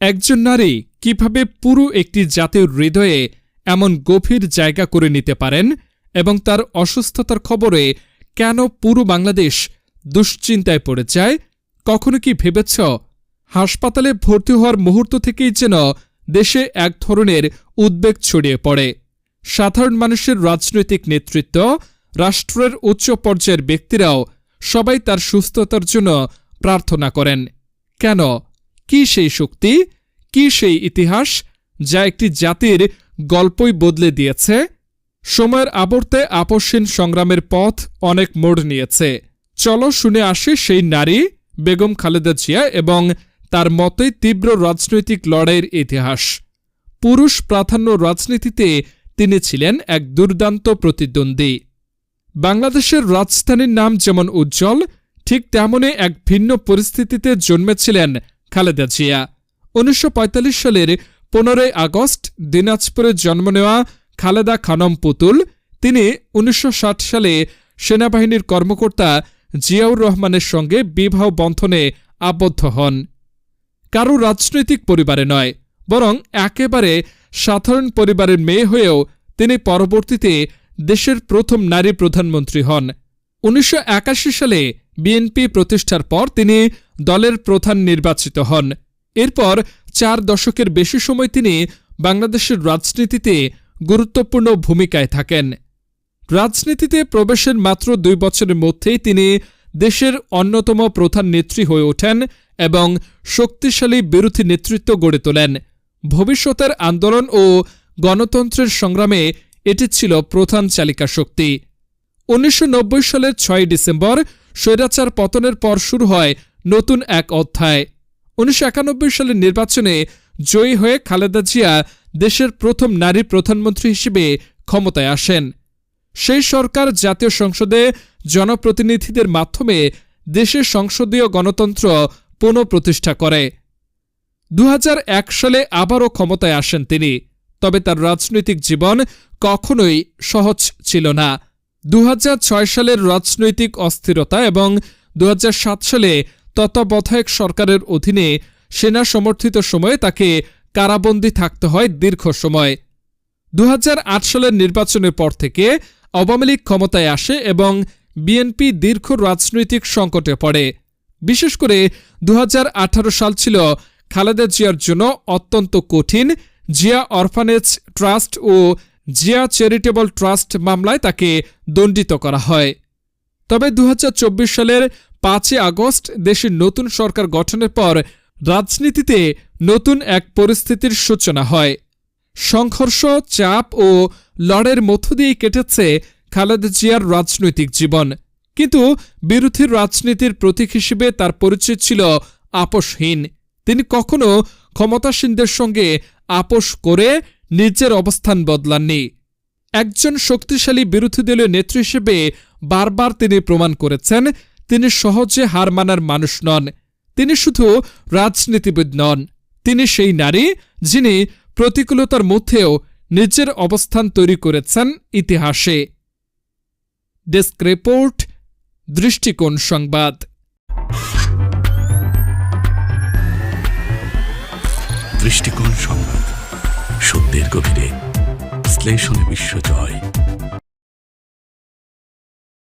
একজন নারী কীভাবে পুরো একটি জাতির হৃদয়ে এমন গভীর জায়গা করে নিতে পারেন এবং তার অসুস্থতার খবরে কেন পুরো বাংলাদেশ দুশ্চিন্তায় পড়ে যায়, কখনো কি ভেবেছ? হাসপাতালে ভর্তি হওয়ার মুহূর্ত থেকেই যেন দেশে এক ধরনের উদ্বেগ ছড়িয়ে পড়ে। সাধারণ মানুষের রাজনৈতিক নেতৃত্ব, রাষ্ট্রের উচ্চ পর্যায়ের ব্যক্তিরাও সবাই তার সুস্থতার জন্য প্রার্থনা করেন। কেন? কি সেই শক্তি, কি সেই ইতিহাস যা একটি জাতির গল্পই বদলে দিয়েছে? সময়ের আবর্তে আপসহীন সংগ্রামের পথ অনেক মোড় নিয়েছে। চলো শুনে আসি সেই নারী, বেগম খালেদা জিয়া এবং তার মতোই তীব্র রাজনৈতিক লড়াইয়ের ইতিহাস। পুরুষ প্রাধান্য রাজনীতিতে তিনি ছিলেন এক দুর্দান্ত প্রতিদ্বন্দ্বী। বাংলাদেশের রাজধানীর নাম যেমন উজ্জ্বল, ঠিক তেমনই এক ভিন্ন পরিস্থিতিতে জন্মেছিলেন খালেদা জিয়া। উনিশশো পঁয়তাল্লিশ সালের পনেরোই আগস্ট দিনাজপুরে জন্ম নেওয়া খালেদা খানম পুতুল, তিনি উনিশশো ষাট সালে সেনাবাহিনীর কর্মকর্তা জিয়াউর রহমানের সঙ্গে বিবাহ বন্ধনে আবদ্ধ হন। কারও রাজনৈতিক পরিবারে নয়, বরং একেবারে সাধারণ পরিবারের মেয়ে হয়েও তিনি পরবর্তীতে দেশের প্রথম নারী প্রধানমন্ত্রী হন। উনিশশো একাশি সালে বিএনপি প্রতিষ্ঠার পর তিনি দলের প্রধান নির্বাচিত হন। এরপর চার দশকের বেশি সময় তিনি বাংলাদেশের রাজনীতিতে গুরুত্বপূর্ণ ভূমিকায় থাকেন। রাজনীতিতে প্রবেশের মাত্র দুই বছরের মধ্যেই তিনি দেশের অন্যতম প্রধান নেত্রী হয়ে ওঠেন এবং শক্তিশালী বিরোধী নেতৃত্ব গড়ে তোলেন। ভবিষ্যতের আন্দোলন ও গণতন্ত্রের সংগ্রামে এটি ছিল প্রধান চালিকা শক্তি। উনিশশো নব্বই সালের ছয় ডিসেম্বর স্বৈরাচার পতনের পর শুরু হয় নতুন এক অধ্যায়। উনিশশো একানব্বই সালের নির্বাচনে জয়ী হয়ে খালেদা জিয়া দেশের প্রথম নারী প্রধানমন্ত্রী হিসেবে ক্ষমতায় আসেন। সেই সরকার জাতীয় সংসদে জনপ্রতিনিধিদের মাধ্যমে দেশের সংসদীয় গণতন্ত্র পুনঃপ্রতিষ্ঠা করে। দু হাজার এক সালে আবারও ক্ষমতায় আসেন তিনি, তবে তার রাজনৈতিক জীবন কখনোই সহজ ছিল না। দু হাজার ছয় সালের রাজনৈতিক অস্থিরতা এবং দু হাজার সাত সালে তত্ত্বাবধায়ক সরকারের অধীনে সেনা সমর্থিত সময়ে তাকে কারাবন্দী থাকতে হয় দীর্ঘ সময়। দু হাজার আট সালের নির্বাচনের পর থেকে আওয়ামী লীগ ক্ষমতায় আসে এবং বিএনপি দীর্ঘ রাজনৈতিক সংকটে পড়ে। বিশেষ করে দু হাজার আঠারো সাল ছিল খালেদা জিয়ার জন্য অত্যন্ত কঠিন। জিয়া অরফানেজ ট্রাস্ট ও জিয়া চ্যারিটেবল ট্রাস্ট মামলায় তাকে দণ্ডিত করা হয়। তবে দু হাজার চব্বিশ সালের পাঁচই আগস্ট দেশের নতুন সরকার গঠনের পর রাজনীতিতে নতুন এক পরিস্থিতির সূচনা হয়। সংঘর্ষ, চাপ ও লড়ের মধ্য দিয়েই কেটেছে খালেদা জিয়ার রাজনৈতিক জীবন। কিন্তু বিরোধী রাজনীতির প্রতীক হিসেবে তার পরিচয় ছিল আপোষহীন। তিনি কখনো ক্ষমতাসীনদের সঙ্গে আপোষ করে নিজের অবস্থান বদলাননি। একজন শক্তিশালী বিরোধী দলীয় নেত্রী হিসেবে বারবার তিনি প্রমাণ করেছেন তিনি সহজে হার মানার মানুষ নন। তিনি শুধু রাজনীতিবিদ নন। তিনি সেই নারী যিনি প্রতিকূলতার মধ্যেও নিজের অবস্থান তৈরি করেছেন ইতিহাসে। ডেস্ক রিপোর্ট, দৃষ্টিকোণ সংবাদ। দৃষ্টিকোণ সংবাদ, সত্যের গভীরে, বিশ্লেষণে বিশ্বজয়